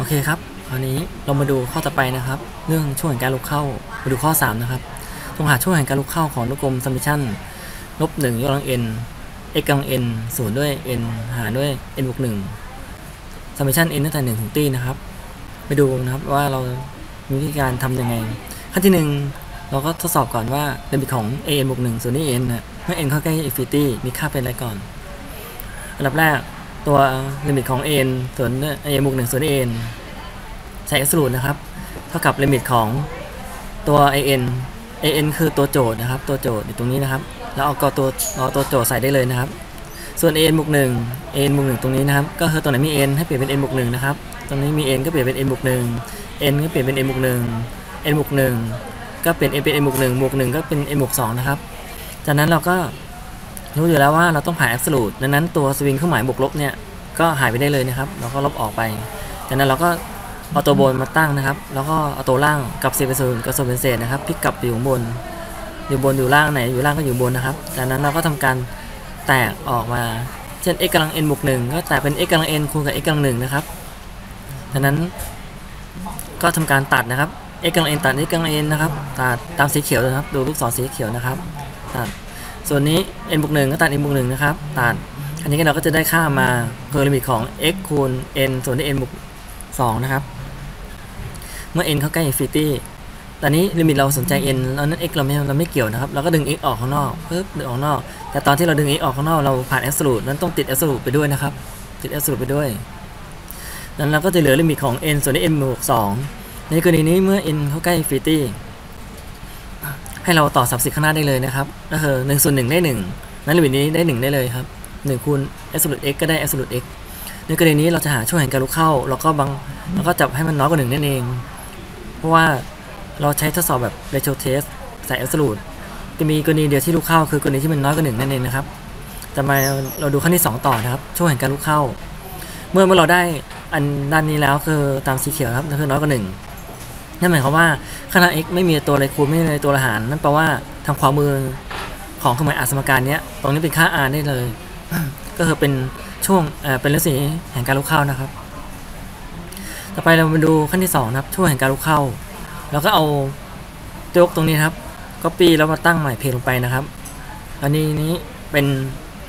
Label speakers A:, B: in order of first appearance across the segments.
A: โอเคครับคราวนี้เรามาดูข้อต่อไปนะครับ เรื่องช่วงแห่งการลุกเข้ามาดูข้อ 3 นะครับตรงหาช่วงแห่งการลุกเข้าของลูกกลม summation ลบ1ยกกำลัง n x กำลัง n ศูนย์ด้วย n หารด้วย n บวก1 summation n ตั้งแต่1ถึงตีนะครับ ไปดูนะครับว่าเรามีวิธีการทำยังไง ขั้นที่1เราก็ทดสอบก่อนว่าลิมิตของ a n บวก1ส่วนนี้ n นะเมื่อ n เข้าใกล้ infinity มีค่าเป็นอะไรก่อน อันดับแรก ตัวลิมิตของ n ส่วน a บวก1ส่วน n ใช้ absolute นะครับ เท่ากับลิมิตของตัว an an คือตัวโจทย์นะครับ ตัวโจทย์อยู่ตรงนี้นะครับ แล้วเอาก็ตัวเอาตัวโจทย์ใส่ได้เลยนะครับ ส่วน an บวก1 an บวก1ตรงนี้นะครับ ก็คือตรงไหนมี n ให้เปลี่ยนเป็น n บวก1นะครับ ตรงนี้มี n ก็เปลี่ยนเป็น n บวก1 n ก็เปลี่ยนเป็น n บวก1 n บวก1ก็เป็น n เป็น n บวก1บวก1ก็เป็น n บวก2นะครับ จากนั้นเราก็ รู้อยู่แล้วว่าเราต้องผ่าน absolute ดังนั้นตัวสวิงเครื่องหมายบวกลบเนี่ยก็หายไปได้เลยนะครับเราก็ลบออกไปจากนั้นเราก็เอาตัวบนมาตั้งนะครับ แล้วก็เอาตัวล่างกับเศษเป็นศูนย์กับส่วนเป็นเศษนะครับพลิกกลับอยู่บน อยู่บนอยู่ล่างไหนอยู่ล่างก็อยู่บนนะครับ จากนั้นเราก็ทำการแตกออกมา เช่น x กำลัง n บวกหนึ่งก็แตกเป็น x กำลัง n คูณกับ x กำลังหนึ่งนะครับจากนั้นก็ทำการตัดนะครับ x กำลัง n ตัด x กำลัง n นะครับ ตัดตามสีเขียวนะครับ ดูลูกศรสีเขียวนะครับ ตัด ส่วนนี้ n บวกหนึ่งก็ตัด n บวกหนึ่งนะครับตัดอันนี้เราก็จะได้ค่ามาคือลิมิตของ x คูณ n ส่วนที่ n บวกสองนะครับ เมื่อ n เข้าใกล้ infinity ตอนนี้ลิมิตเราสนใจ n แล้วนั้น x เราไม่เราไม่เกี่ยวนะครับ เราก็ดึง x ออกข้างนอกปึ๊บดึงออกข้างนอก แต่ตอนที่เราดึง x ออกข้างนอกเราผ่าน absolute นั้นต้องติด absolute ไปด้วยนะครับ ติด absolute ไปด้วยนั้นเราก็จะเหลือลิมิตของ n ส่วนที่ n บวกสองในกรณีนี้เมื่อ n เข้าใกล้ infinity ให้เราต่อสับสิข้างหน้าได้เลยนะครับก็คือ1ส่วน1ได้1นั้นลิมิตนี้ได้1ได้เลยครับ1คูณ absolute x ก็ได้ absolute x ในกรณีนี้เราจะหาช่วงแห่งการลุกเข้าเราก็บังเราก็จับให้มันน้อยกว่าหนึ่งนั่นเอง เพราะว่าเราใช้ทดสอบแบบ ratio test ใส่ absolute จะมีกรณีเดียวที่ลุกเข้าคือกรณีที่มันน้อยกว่าหนึ่งนั่นเองนะครับ แต่มาเราดูขั้นที่ 2 ต่อนะครับ ช่วงแห่งการลุกเข้า เมื่อเมื่อเราได้อันด้านนี้แล้วคือตามสีเขียวครับนั่นคือน้อยกว่าหนึ่ง นั่นหมายความว่าขนาด x ไม่มีตัวอะไรคูณไม่มีตัวละหารนั่นแปลว่าทางขวามือของเครื่องหมายอสมการเนี้ยตรงนี้เป็นค่า r ได้เลย ก็คือเป็นช่วงเเป็นลักษณะแห่งการลุกเข้านะครับ ต่อไปเรามาดูขั้นที่2นะครับช่วงแห่งการลุกเข้า เราก็เอาตัวยกตรงนี้ครับก็ปีแล้วมาตั้งใหม่เพลงลงไปนะครับ อันนี้นี้เป็น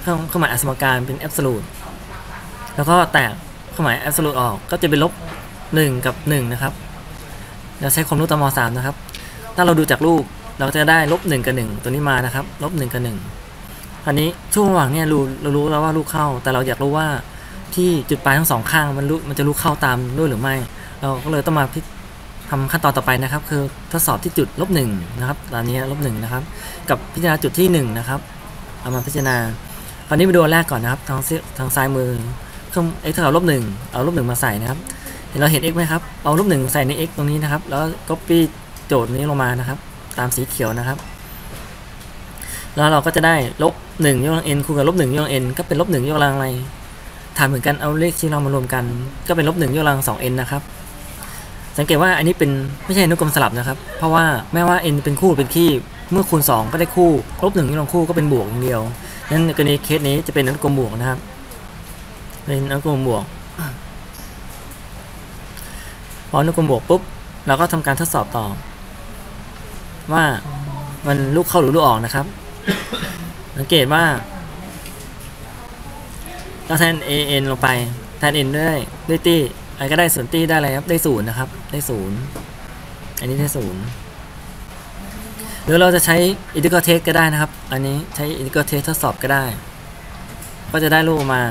A: เครื่องเครื่องหมายอสมการเป็น absolute แล้วก็แตกเครื่องหมาย absolute ออกก็จะเป็นลบ1กับ1นะครับ เราใช้ความรู้ตม3นะครับ ถ้าเราดูจากรูปเราจะได้ลบ1กับ1ตัวนี้มานะครับลบ1กับ1อันนี้ช่วงระหว่างเนี่ยรู้เรารู้แล้วว่าลูกเข้า แต่เราอยากรู้ว่าที่จุดปลายทั้งสองข้างมันรู้มันจะลูกเข้าตามด้วยหรือไม่ เราก็เลยต้องมาพิทำขั้นตอนต่อไปนะครับ คือทดสอบที่จุดลบหนึ่งนะครับตอนนี้ลบหนึ่งนะครับ กับพิจารณาจุดที่หนึ่งนะครับเอามาพิจารณาคราวนี้มาดูอันแรกก่อนนะครับ ทางทางซ้ายมือเครื่อง x เท่ากับลบหนึ่งเอาลบหนึ่งมาใส่นะครับ เห็นเราเห็น x ไหมครับ เอาลบหนึ่งใส่ใน x ตรงนี้นะครับ แล้วก็ปีโจทย์นี้ลงมานะครับ ตามสีเขียวนะครับ แล้วเราก็จะได้ลบหนึ่งยกกำลัง n คูณกับลบหนึ่งยกกำลัง n ก็เป็นลบหนึ่งยกกำลังอะไรถามเหมือนกันเอาเลขที่เรามารวมกัน ก็เป็นลบหนึ่งยกกำลังสอง n นะครับ สังเกตว่าอันนี้เป็นไม่ใช่อนุกรมสลับนะครับ เพราะว่าแม้ว่า n เป็นคู่เป็นคี่เมื่อคูณ 2 ก็ได้คู่ลบหนึ่งยกกำลังคู่ก็เป็นบวกอย่างเดียวนั้นในกรณีเคสนี้จะเป็นอนุกรมบวกนะครับ เป็นอนุกรมบวก พออนุกรมบวกปุ๊บเราก็ทำการทดสอบต่อ ว่ามันลูกเข้าหรือลูกออกนะครับ สังเกตว่าเราแทน a n ลงไปแทน n ด้วยด้วยตี้อะไรก็ได้ส่วนตี้ได้อะไรครับได้ศูนย์นะครับ ได้ศูนย์อันนี้ได้ศูนย์หรือเราจะใช้ integral test ก็ได้นะครับ อันนี้ใช้ integral test ทดสอบก็ได้ ก็จะได้ลูกมา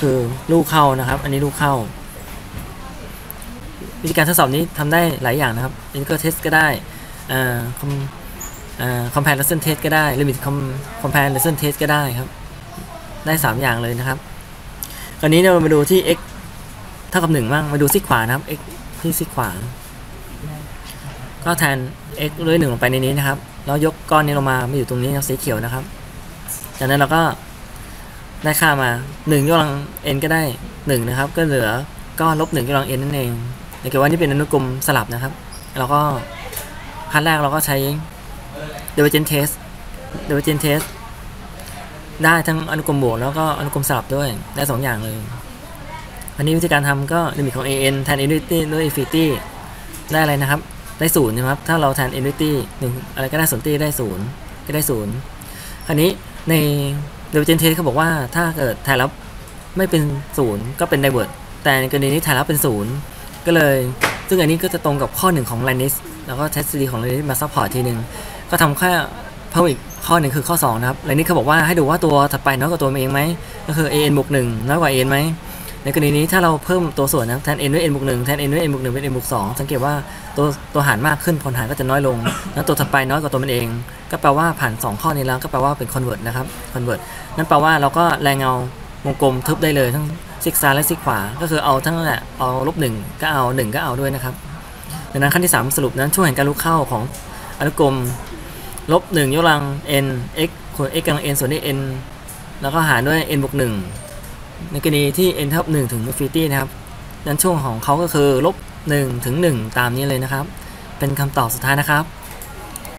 A: คือลูกเข้านะครับ อันนี้ลูกเข้า วิธีการทดสอบนี้ทำได้หลายอย่างนะครับ integral test ก็ได้อ่า comparison test ก็ได้ limit comparison test ก็ได้ครับ ได้ 3 อย่างเลยนะครับคราวนี้เรามาดูที่ x เท่ากับ1บ้างมาดูซีกขวานะครับ x ที่ซีกขวา ก็แทน x ด้วย1ลงไปในนี้นะครับ แล้วยกก้อนนี้ลงมามาอยู่ตรงนี้ครับสีเขียวนะครับจากนั้นเราก็ได้ค่ามา1ยกกำลัง n ก็ได้ 1 นะครับ ก็เหลือก้อนลบ1ยกกำลัง n นั่นเอง แต่เกิดว่านี่เป็นอนุกรมสลับนะครับเราก็ขั้นแรกเราก็ใช้ divergent test divergent test ได้ทั้งอนุกรมบวกแล้วก็อนุกรมสลับด้วยได้2อย่างเลยอันนี้วิธีการทำก็ลิมิตของ an แทน infinity ด้วย infinity ได้อะไรนะครับ ได้ศูนย์นะครับ ถ้าเราแทน infinity หนึ่งอะไรก็ได้ส่วนตี้ได้ศูนย์ก็ได้ศูนย์คราวนี้ใน divergent test เขาบอกว่าถ้าเกิดแทนแล้วไม่เป็นศูนย์ก็เป็น divert แต่ในกรณีนี้แทนแล้วเป็นศูนย์ ก็เลย ซึ่งอันนี้ก็จะตรงกับข้อหนึ่งของ Linus แล้วก็ test cd ของ Linus มา support ทีหนึ่งก็ทำแค่เพิ่มอีกข้อหนึ่งคือข้อ2นะครับ Linus เขาบอกว่าให้ดูว่าตัวถัดไปน้อยกว่าตัวมันเองไหม ก็คือ an บวก1น้อยกว่า an ไหม ในกรณีนี้ถ้าเราเพิ่มตัวส่วนนะแทน n ด้วย n บวก1แทน n ด้วย n บวก1เป็น n บวก2สังเกตว่าตัวตัวหารมากขึ้นผลหารก็จะน้อยลง แล้วตัวถัดไปน้อยกว่าตัวมันเอง ก็แปลว่าผ่าน 2 ข้อนี้แล้วก็แปลว่าเป็น convert นะครับ convert นั่นแปลว่าเราก็แรงเงาวงกลมทึบได้เลยทั้ง ซิกซ้ายและซิกขวา ก็คือเอาทั้งนั้นแหละเอาลบหนึ่งก็เอาหนึ่งก็เอาด้วยนะครับดังนั้นขั้นที่ 3 สรุปนั้นช่วงแห่งการลุกเข้าของอนุกรมลบ1ยกกำลัง n x คูณ x กำลัง n ส่วนด้วย n แล้วก็หารด้วย n บวก1ในกรณีที่ n เท่ากับ1ถึง infinity นะครับดังนั้นช่วงของเขาก็คือลบ1ถึง 1 ตามนี้เลยนะครับ เป็นคำตอบสุดท้ายนะครับ